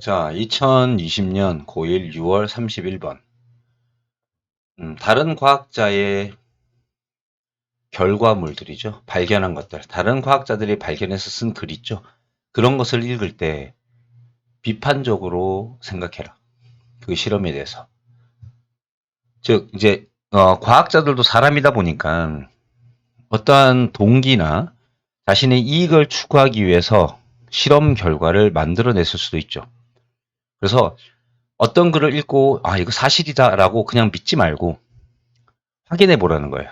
자, 2020년 고1 6월 31번. 음, 다른 과학자의 결과물들이죠. 발견한 것들. 다른 과학자들이 발견해서 쓴 글 있죠. 그런 것을 읽을 때 비판적으로 생각해라. 그 실험에 대해서. 즉, 이제, 어, 과학자들도 사람이다 보니까 어떠한 동기나 자신의 이익을 추구하기 위해서 실험 결과를 만들어냈을 수도 있죠. 그래서 어떤 글을 읽고 아 이거 사실이다라고 그냥 믿지 말고 확인해 보라는 거예요.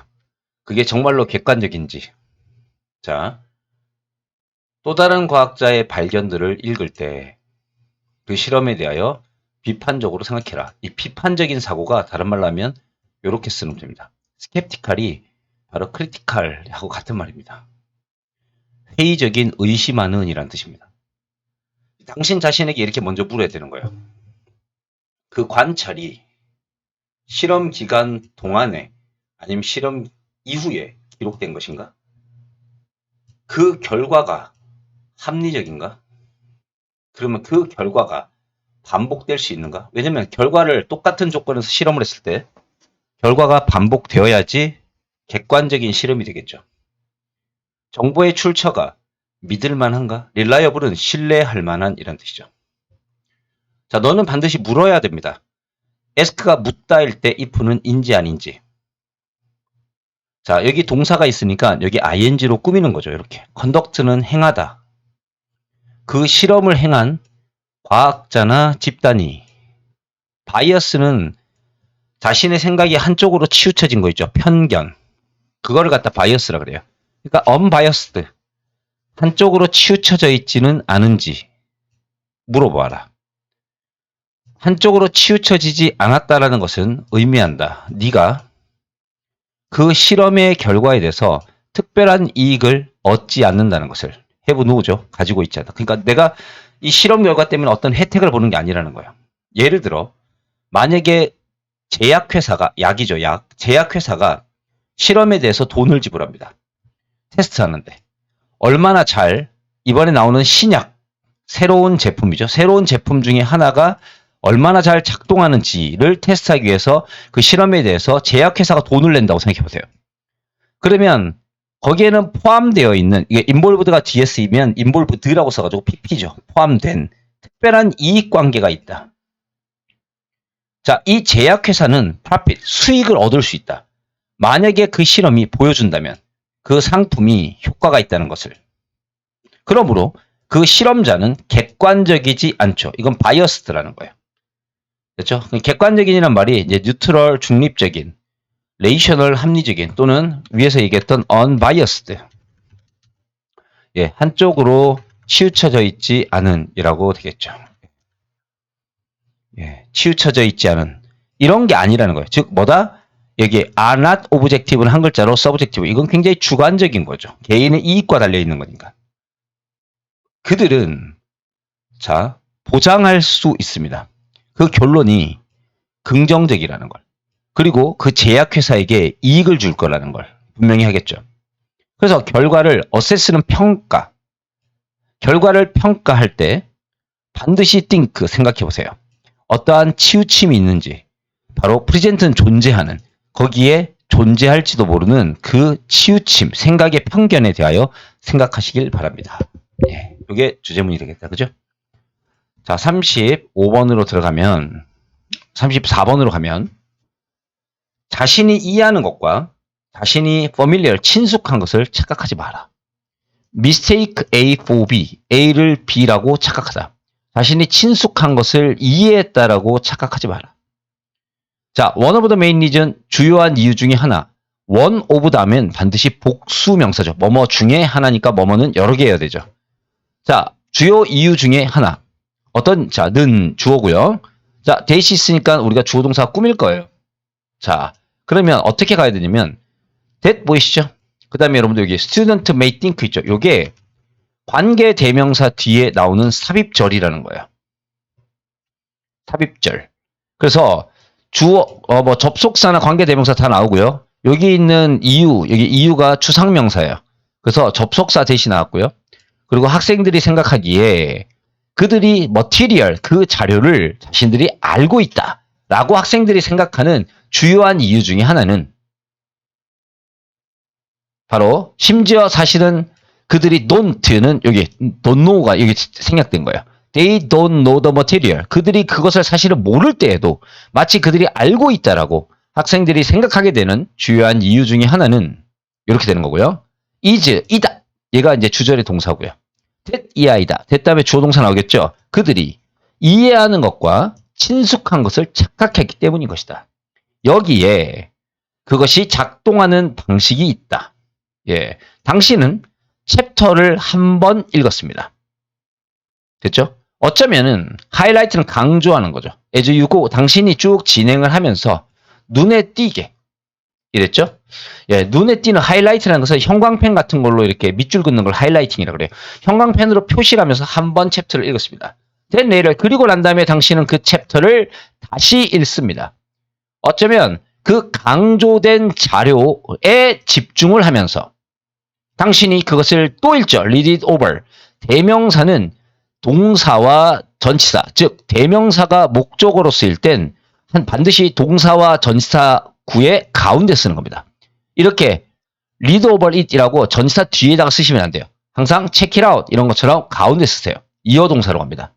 그게 정말로 객관적인지. 자, 또 다른 과학자의 발견들을 읽을 때 그 실험에 대하여 비판적으로 생각해라. 이 비판적인 사고가 다른 말로 하면 이렇게 쓰면 됩니다. 스캡티칼이 바로 크리티칼하고 같은 말입니다. 회의적인 의심하는 이란 뜻입니다. 당신 자신에게 이렇게 먼저 물어야 되는 거예요. 그 관찰이 실험 기간 동안에 아니면 실험 이후에 기록된 것인가? 그 결과가 합리적인가? 그러면 그 결과가 반복될 수 있는가? 왜냐면 결과를 똑같은 조건에서 실험을 했을 때 결과가 반복되어야지 객관적인 실험이 되겠죠. 정보의 출처가 믿을 만한가? 릴라이어블은 신뢰할 만한 이란 뜻이죠. 자, 너는 반드시 물어야 됩니다. 에스크가 묻다일 때 if는 인지 아닌지. 자, 여기 동사가 있으니까 여기 ing로 꾸미는 거죠. 이렇게. conduct는 행하다. 그 실험을 행한 과학자나 집단이 바이어스는 자신의 생각이 한쪽으로 치우쳐진 거 있죠. 편견. 그거를 갖다 바이어스라 그래요. 그러니까 unbiased. 한쪽으로 치우쳐져 있지는 않은지 물어봐라. 한쪽으로 치우쳐지지 않았다라는 것은 의미한다. 네가 그 실험의 결과에 대해서 특별한 이익을 얻지 않는다는 것을 해부 누구죠? 가지고 있지 않다. 그러니까 내가 이 실험 결과 때문에 어떤 혜택을 보는 게 아니라는 거예요. 예를 들어 만약에 제약회사가 약이죠 약 제약회사가 실험에 대해서 돈을 지불합니다. 테스트하는데 얼마나 잘 이번에 나오는 신약 새로운 제품이죠. 새로운 제품 중에 하나가 얼마나 잘 작동하는지를 테스트하기 위해서 그 실험에 대해서 제약회사가 돈을 낸다고 생각해 보세요. 그러면 거기에는 포함되어 있는 이게 인볼브드가 뒤에 쓰이면 인볼브드라고 써가지고 PP죠. 포함된 특별한 이익 관계가 있다. 자, 이 제약회사는 프라핏 수익을 얻을 수 있다. 만약에 그 실험이 보여준다면 그 상품이 효과가 있다는 것을. 그러므로 그 실험자는 객관적이지 않죠. 이건 바이어스드라는 거예요. 그렇죠? 객관적인이란 말이 이제 뉴트럴 중립적인, 레이셔널 합리적인 또는 위에서 얘기했던 unbiased. 예, 한쪽으로 치우쳐져 있지 않은이라고 되겠죠. 예, 치우쳐져 있지 않은 이런 게 아니라는 거예요. 즉 뭐다? 여기 are not objective는 한 글자로 subjective. 이건 굉장히 주관적인 거죠. 개인의 이익과 달려 있는 거니까. 그들은 자 보장할 수 있습니다. 그 결론이 긍정적이라는 걸. 그리고 그 제약회사에게 이익을 줄 거라는 걸 분명히 하겠죠. 그래서 결과를 어세스는 평가. 결과를 평가할 때 반드시 think 생각해 보세요. 어떠한 치우침이 있는지 바로 프리젠트는 존재하는 거기에 존재할지도 모르는 그 치우침, 생각의 편견에 대하여 생각하시길 바랍니다. 예, 이게 주제문이 되겠다. 그죠? 자, 35번으로 들어가면 34번으로 가면 자신이 이해하는 것과 자신이 familiar, 친숙한 것을 착각하지 마라. mistake A for B, A를 B라고 착각하다. 자신이 친숙한 것을 이해했다라고 착각하지 마라. 자, one of the 주요한 이유 중에 하나. of the 하면 반드시 복수 명사죠. 뭐뭐 중에 하나니까 뭐뭐는 여러 개 해야 되죠. 자, 주요 이유 중에 하나. 어떤 자, 는 주어고요. 자, 대시 있으니까 우리가 주어 동사 꾸밀 거예요. 자, 그러면 어떻게 가야 되냐면 that 보이시죠? 그 다음에 여러분들 여기 student may think 있죠. 요게 관계 대명사 뒤에 나오는 삽입절이라는 거예요. 삽입절. 그래서 주어 어, 뭐 접속사나 관계 대명사 다 나오고요. 여기 있는 이유, 여기 이유가 추상명사예요. 그래서 접속사 대신 나왔고요. 그리고 학생들이 생각하기에 그들이 머티리얼 그 자료를 자신들이 알고 있다라고 학생들이 생각하는 주요한 이유 중에 하나는 바로 심지어 사실은 그들이 don't는 여기 don't know가 여기 생략된 거예요. They don't know the material. 그들이 그것을 사실은 모를 때에도 마치 그들이 알고 있다라고 학생들이 생각하게 되는 주요한 이유 중에 하나는 이렇게 되는 거고요. is 이다. 얘가 이제 주절의 동사고요. that 이 아이다. that 다음에 주어 동사 나오겠죠. 그들이 이해하는 것과 친숙한 것을 착각했기 때문인 것이다. 여기에 그것이 작동하는 방식이 있다. 예. 당신은 챕터를 한 번 읽었습니다. 됐죠? 어쩌면은 하이라이트는 강조하는 거죠. you go 당신이 쭉 진행을 하면서 눈에 띄게 이랬죠? 예, 눈에 띄는 하이라이트라는 것은 형광펜 같은 걸로 이렇게 밑줄 긋는 걸 하이라이팅이라 그래요. 형광펜으로 표시를 하면서 한 번 챕터를 읽었습니다. 된 내일을 그리고 난 다음에 당신은 그 챕터를 다시 읽습니다. 어쩌면 그 강조된 자료에 집중을 하면서 당신이 그것을 또 읽죠. read it over. 대명사는 동사와 전치사, 즉 대명사가 목적어로 쓰일 땐 한 반드시 동사와 전치사 구의 가운데 쓰는 겁니다. 이렇게 read over it이라고 전치사 뒤에다가 쓰시면 안 돼요. 항상 check it out 이런 것처럼 가운데 쓰세요. 이어 동사로 갑니다.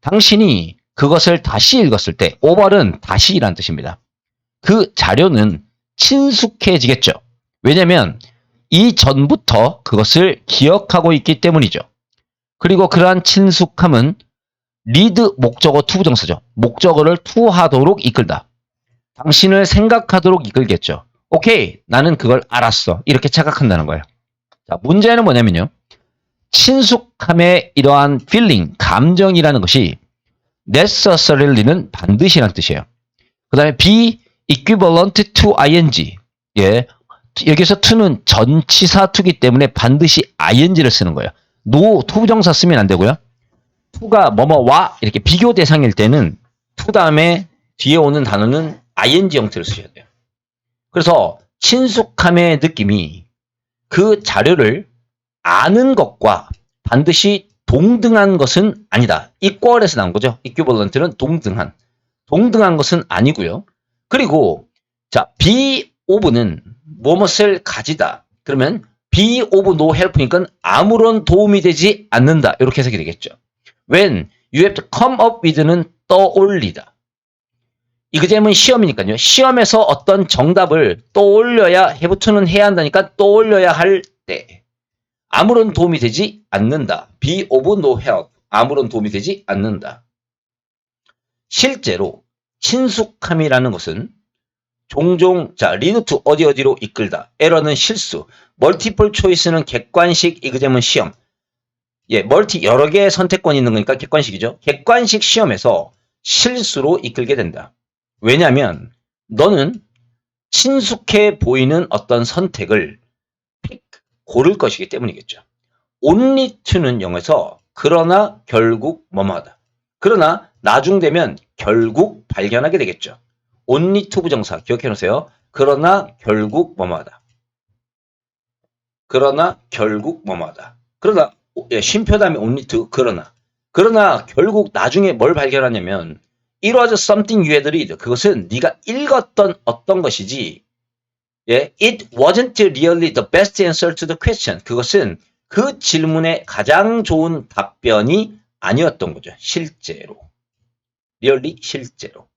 당신이 그것을 다시 읽었을 때 over는 다시라는 뜻입니다. 그 자료는 친숙해지겠죠. 왜냐하면 이 전부터 그것을 기억하고 있기 때문이죠. 그리고 그러한 친숙함은 리드 목적어 투부 정사죠. 목적어를 투하도록 이끌다. 당신을 생각하도록 이끌겠죠. 오케이, 나는 그걸 알았어. 이렇게 착각한다는 거예요. 자, 문제는 뭐냐면요. 친숙함의 이러한 feeling, 감정이라는 것이 necessarily,는 반드시란 뜻이에요. 그 다음에 be equivalent to ing. 예. 여기서 to는 전치사 to기 때문에 반드시 ing를 쓰는 거예요. No 투부정사 쓰면 안 되고요. to가 뭐뭐와 이렇게 비교 대상일 때는 to 다음에 뒤에 오는 단어는 ing 형태로 쓰셔야 돼요. 그래서 친숙함의 느낌이 그 자료를 아는 것과 반드시 동등한 것은 아니다. equal에서 나온 거죠. equivalent는 동등한. 동등한 것은 아니고요. 그리고 자, be of는 무엇을 가지다. 그러면 be of no help니까 아무런 도움이 되지 않는다. 이렇게 해석이 되겠죠. when you have to come up with는 떠올리다. 이그 제문 시험이니까요. 시험에서 어떤 정답을 떠올려야 to는 해야 한다니까 떠올려야 할 때 아무런 도움이 되지 않는다. be of no help. 아무런 도움이 되지 않는다. 실제로 친숙함이라는 것은 종종 자투 어디 어디로 이끌다. 에러는 실수. 멀티플 초이스는 객관식 이그제문 시험. 예 멀티 여러 개의 선택권이 있는 거니까 객관식이죠. 객관식 시험에서 실수로 이끌게 된다. 왜냐하면 너는 친숙해 보이는 어떤 선택을 픽 고를 것이기 때문이겠죠. only to는 영어에서 그러나 결국 뭐뭐하다. 그러나 나중 되면 결국 발견하게 되겠죠 to 부정사 기억해 놓으세요. 그러나 결국 뭐뭐하다. 그러나 결국 뭐뭐하다. 그러나 예, 쉼표 다음에 to 그러나 그러나 결국 나중에 뭘 발견하냐면 it was something you had read. 그것은 네가 읽었던 어떤 것이지 예, it wasn't really the best answer to the question. 그것은 그 질문의 가장 좋은 답변이 아니었던 거죠. 실제로. really 실제로.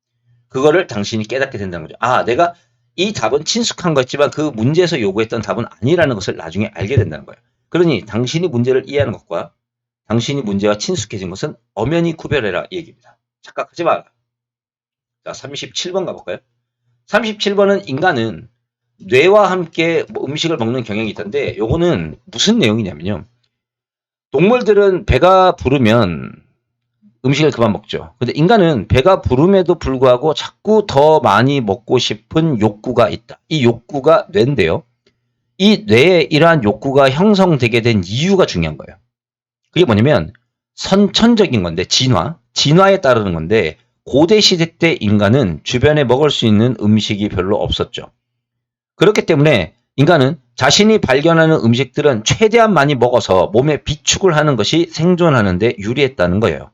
그거를 당신이 깨닫게 된다는 거죠. 아, 내가 이 답은 친숙한 거였지만 그 문제에서 요구했던 답은 아니라는 것을 나중에 알게 된다는 거예요. 그러니 당신이 문제를 이해하는 것과 당신이 문제와 친숙해진 것은 엄연히 구별해라 이 얘기입니다. 착각하지 마라. 자, 37번 가볼까요? 37번은 인간은 뇌와 함께 뭐 음식을 먹는 경향이 있던데 요거는 무슨 내용이냐면요. 동물들은 배가 부르면 음식을 그만 먹죠. 근데 인간은 배가 부름에도 불구하고 자꾸 더 많이 먹고 싶은 욕구가 있다. 이 욕구가 뇌인데요. 이 뇌에 이러한 욕구가 형성되게 된 이유가 중요한 거예요. 그게 뭐냐면 선천적인 건데 진화, 진화에 따르는 건데 고대 시대 때 인간은 주변에 먹을 수 있는 음식이 별로 없었죠. 그렇기 때문에 인간은 자신이 발견하는 음식들은 최대한 많이 먹어서 몸에 비축을 하는 것이 생존하는데 유리했다는 거예요.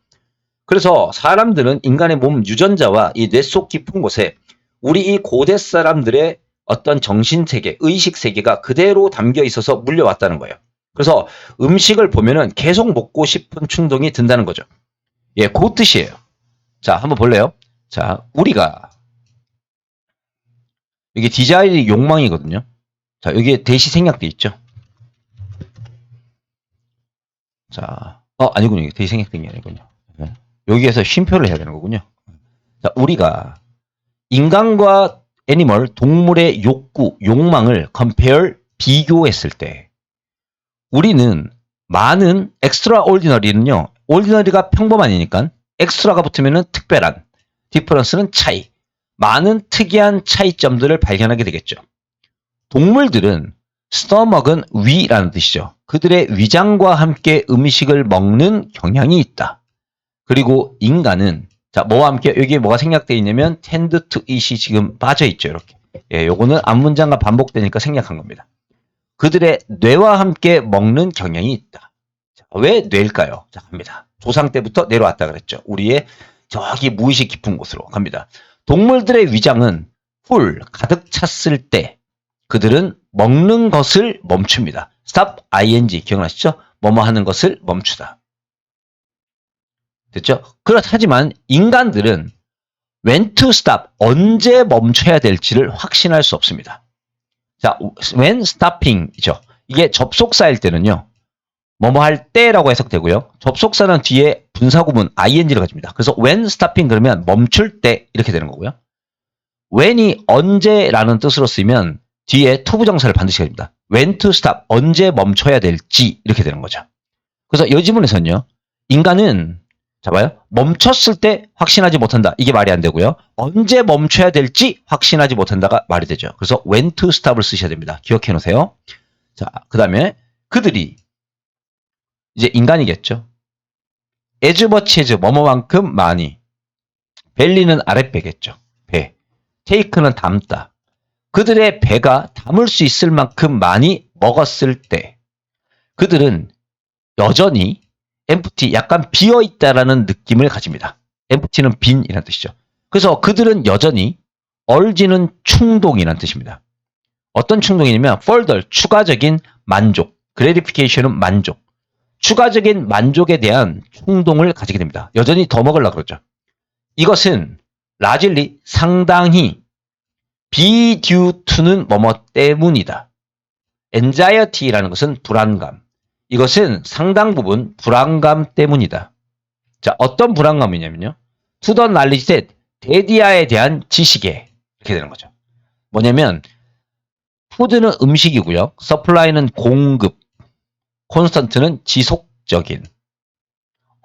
그래서 사람들은 인간의 몸 유전자와 이 뇌 속 깊은 곳에 우리 이 고대 사람들의 어떤 정신세계, 의식세계가 그대로 담겨 있어서 물려왔다는 거예요. 그래서 음식을 보면은 계속 먹고 싶은 충동이 든다는 거죠. 예, 그 뜻이에요. 자, 한번 볼래요? 자, 우리가 이게 디자인이 욕망이거든요. 자, 여기에 대시 생략돼 있죠. 자, 어, 아니군요. 대시 생략된 게 아니군요. 네. 여기에서 쉼표를 해야 되는 거군요. 자, 우리가 인간과 애니멀, 동물의 욕구, 욕망을 compare, 비교했을 때 우리는 많은 엑스트라 올디너리는요. 올디너리가 평범한이니까 엑스트라가 붙으면은 특별한, 디퍼런스는 차이, 많은 특이한 차이점들을 발견하게 되겠죠. 동물들은 스토먹은 위라는 뜻이죠. 그들의 위장과 함께 음식을 먹는 경향이 있다. 그리고 인간은 자 뭐와 함께 여기에 뭐가 생략되어 있냐면 tend to eat이 지금 빠져 있죠. 이렇게. 예, 요거는 앞 문장과 반복되니까 생략한 겁니다. 그들의 뇌와 함께 먹는 경향이 있다. 자, 왜 뇌일까요? 자, 갑니다. 조상 때부터 내려왔다 그랬죠. 우리의 저기 무의식 깊은 곳으로 갑니다. 동물들의 위장은 풀 가득 찼을 때 그들은 먹는 것을 멈춥니다. stop ing 기억나시죠? 뭐뭐 하는 것을 멈추다. 됐죠? 그렇다지만 인간들은 when to stop 언제 멈춰야 될지를 확신할 수 없습니다. 자, when stopping이죠. 이게 접속사일 때는요. 뭐뭐 할 때라고 해석되고요. 접속사는 뒤에 분사구문 ing를 가집니다. 그래서 when stopping 그러면 멈출 때 이렇게 되는 거고요. when이 언제라는 뜻으로 쓰이면 뒤에 투부정사를 반드시 가집니다. when to stop 언제 멈춰야 될지 이렇게 되는 거죠. 그래서 이 지문에서는요. 인간은 잡아요. 멈췄을 때 확신하지 못한다. 이게 말이 안 되고요. 언제 멈춰야 될지 확신하지 못한다가 말이 되죠. 그래서 when to stop을 쓰셔야 됩니다. 기억해 놓으세요. 자, 그 다음에 그들이 이제 인간이겠죠. as much as 뭐뭐만큼 많이. 벨리는 아랫배겠죠. 배. 테이크는 담다. 그들의 배가 담을 수 있을 만큼 많이 먹었을 때 그들은 여전히 empty 약간 비어 있다라는 느낌을 가집니다. empty는 빈이라는 뜻이죠. 그래서 그들은 여전히 얼지는 충동이라는 뜻입니다. 어떤 충동이냐면 further 추가적인 만족, gratification은 만족, 추가적인 만족에 대한 충동을 가지게 됩니다. 여전히 더 먹으려고 그러죠. 이것은 라질리 상당히 be due to는 뭐뭐 때문이다. anxiety라는 것은 불안감. 이것은 상당 부분 불안감 때문이다. 자, 어떤 불안감이냐면요. knowledge that 데디아에 대한 지식에 이렇게 되는 거죠. 뭐냐면 푸드는 음식이고요. supply는 공급, constant는 지속적인,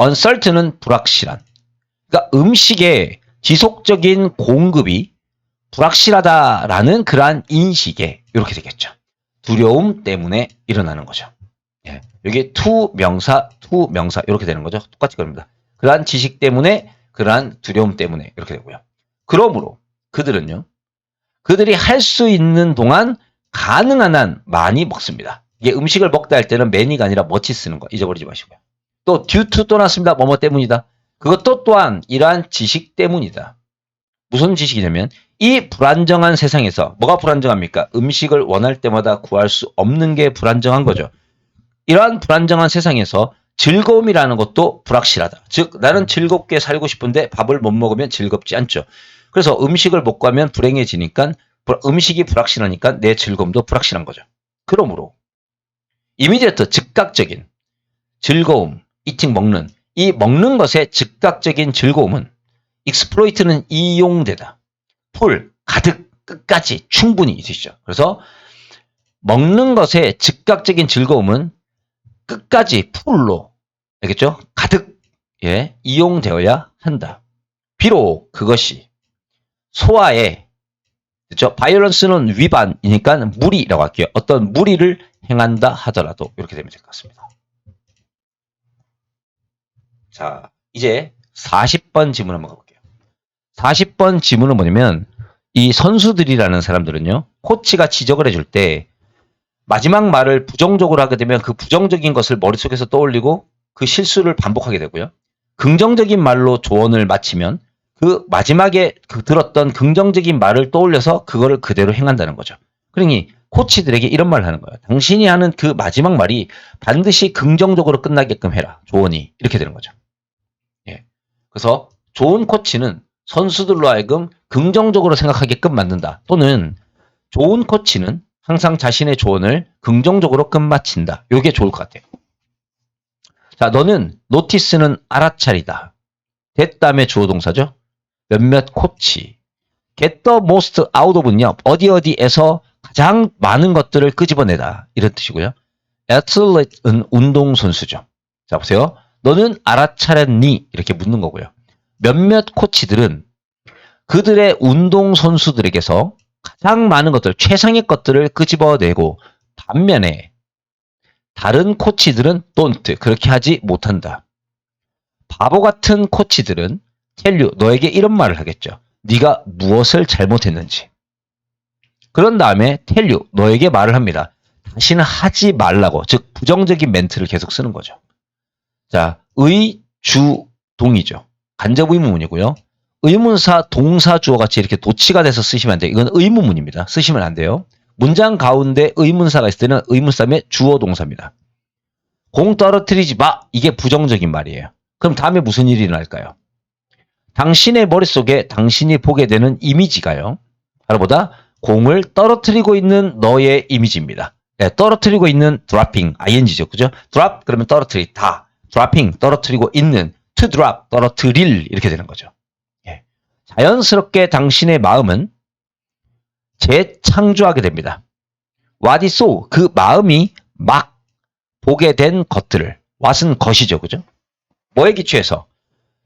uncertain은 불확실한. 그러니까 음식의 지속적인 공급이 불확실하다라는 그러한 인식에 이렇게 되겠죠. 두려움 때문에 일어나는 거죠. 예. 여기 투 명사, 투 명사 이렇게 되는 거죠. 똑같이 겁니다. 그러한 지식 때문에 그러한 두려움 때문에 이렇게 되고요. 그러므로 그들은요. 그들이 할 수 있는 동안 가능한 한 많이 먹습니다. 이게 음식을 먹다 할 때는 매니가 아니라 멋지 쓰는 거 잊어버리지 마시고요. 또 듀투 또 났습니다. 뭐뭐 때문이다. 그것도 또한 이러한 지식 때문이다. 무슨 지식이냐면 이 불안정한 세상에서 뭐가 불안정합니까? 음식을 원할 때마다 구할 수 없는 게 불안정한 거죠. 이러한 불안정한 세상에서 즐거움이라는 것도 불확실하다. 즉 나는 즐겁게 살고 싶은데 밥을 못 먹으면 즐겁지 않죠. 그래서 음식을 못 구하면 불행해지니까 음식이 불확실하니까 내 즐거움도 불확실한 거죠. 그러므로 이미디어트 즉각적인 즐거움, 이팅 먹는 이 먹는 것의 즉각적인 즐거움은 익스플로이트는 이용되다. 풀 가득 끝까지 충분히 있으시죠. 그래서 먹는 것의 즉각적인 즐거움은 끝까지 풀로 알겠죠? 가득 예, 이용되어야 한다. 비록 그것이 소화에 그렇죠? 바이올런스는 위반이니까 무리라고 할게요. 어떤 무리를 행한다 하더라도 이렇게 되면 될 것 같습니다. 자, 이제 40번 지문 한번 가볼게요. 40번 지문은 뭐냐면 이 선수들이라는 사람들은요. 코치가 지적을 해줄 때 마지막 말을 부정적으로 하게 되면 그 부정적인 것을 머릿속에서 떠올리고 그 실수를 반복하게 되고요. 긍정적인 말로 조언을 마치면 그 마지막에 그 들었던 긍정적인 말을 떠올려서 그거를 그대로 행한다는 거죠. 그러니 코치들에게 이런 말을 하는 거예요. 당신이 하는 그 마지막 말이 반드시 긍정적으로 끝나게끔 해라. 조언이 이렇게 되는 거죠. 예. 그래서 좋은 코치는 선수들로 하여금 긍정적으로 생각하게끔 만든다. 또는 좋은 코치는 항상 자신의 조언을 긍정적으로 끝마친다. 요게 좋을 것 같아요. 자, 너는 노티스는 알아차리다. 됐다음에 주어 동사죠. 몇몇 코치. get the most out of는요. 어디 어디에서 가장 많은 것들을 끄집어내다. 이런 뜻이고요. athlete은 운동선수죠. 자, 보세요. 너는 알아차렸니? 이렇게 묻는 거고요. 몇몇 코치들은 그들의 운동선수들에게서 가장 많은 것들, 최상의 것들을 끄집어내고 반면에 다른 코치들은 don't 그렇게 하지 못한다. 바보 같은 코치들은 you 너에게 이런 말을 하겠죠. 네가 무엇을 잘못했는지. 그런 다음에 you 너에게 말을 합니다. 당신은 하지 말라고 즉 부정적인 멘트를 계속 쓰는 거죠. 자, 의, 주, 동이죠. 간접 의문문이고요. 의문사, 동사, 주어 같이 이렇게 도치가 돼서 쓰시면 안 돼요. 이건 의문문입니다. 쓰시면 안 돼요. 문장 가운데 의문사가 있을 때는 의문사의 주어 동사입니다. 공 떨어뜨리지 마. 이게 부정적인 말이에요. 그럼 다음에 무슨 일이 일어날까요? 당신의 머릿속에 당신이 보게 되는 이미지가요. 바로보다 공을 떨어뜨리고 있는 너의 이미지입니다. 네, 떨어뜨리고 있는 dropping, ing죠. 그죠? drop 그러면 떨어뜨리다. dropping 떨어뜨리고 있는 to drop 떨어뜨릴 이렇게 되는 거죠. 예. 자연스럽게 당신의 마음은 재창조하게 됩니다. so 그 마음이 막 보게 된 것들을 what은 것이죠. 그죠? 뭐에 기초해서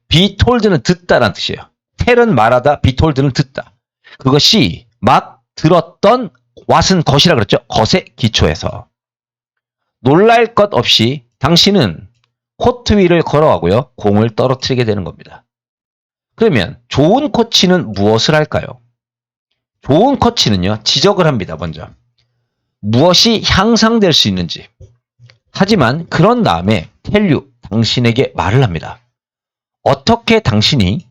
told는 듣다라는 뜻이에요. tell은 말하다, told는 듣다. 그것이 막 들었던 what은 것이라 그랬죠. 것에 기초해서 놀랄 것 없이 당신은 코트 위를 걸어가고요. 공을 떨어뜨리게 되는 겁니다. 그러면 좋은 코치는 무엇을 할까요? 좋은 코치는요. 지적을 합니다. 먼저. 무엇이 향상될 수 있는지. 하지만 그런 다음에 텔류 당신에게 말을 합니다. 어떻게 당신이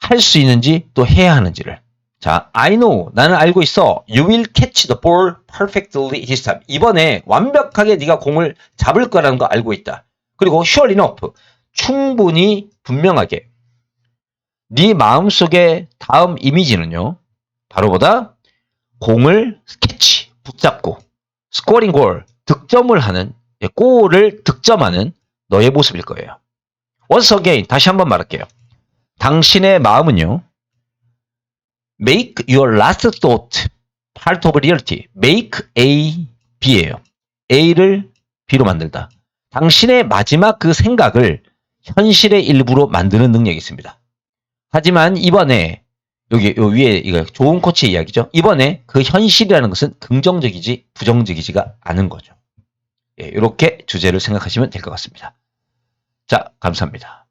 할 수 있는지 또 해야 하는지를. 자, I know. 나는 알고 있어. You will catch the ball perfectly this time. 이번에 완벽하게 네가 공을 잡을 거라는 거 알고 있다. 그리고 sure enough. 충분히 분명하게. 네 마음속의 다음 이미지는요. 바로보다 공을 캐치, 붙잡고 스코링 골, 득점을 하는 예, 골을 득점하는 너의 모습일 거예요. Again, 다시 한번 말할게요. 당신의 마음은요. Make your last thought part of reality. Make A, B예요. A를 B로 만들다. 당신의 마지막 그 생각을 현실의 일부로 만드는 능력이 있습니다. 하지만 이번에 여기 요 위에 이거 좋은 코치의 이야기죠. 이번에 그 현실이라는 것은 긍정적이지 부정적이지가 않은 거죠. 예, 이렇게 주제를 생각하시면 될 것 같습니다. 자, 감사합니다.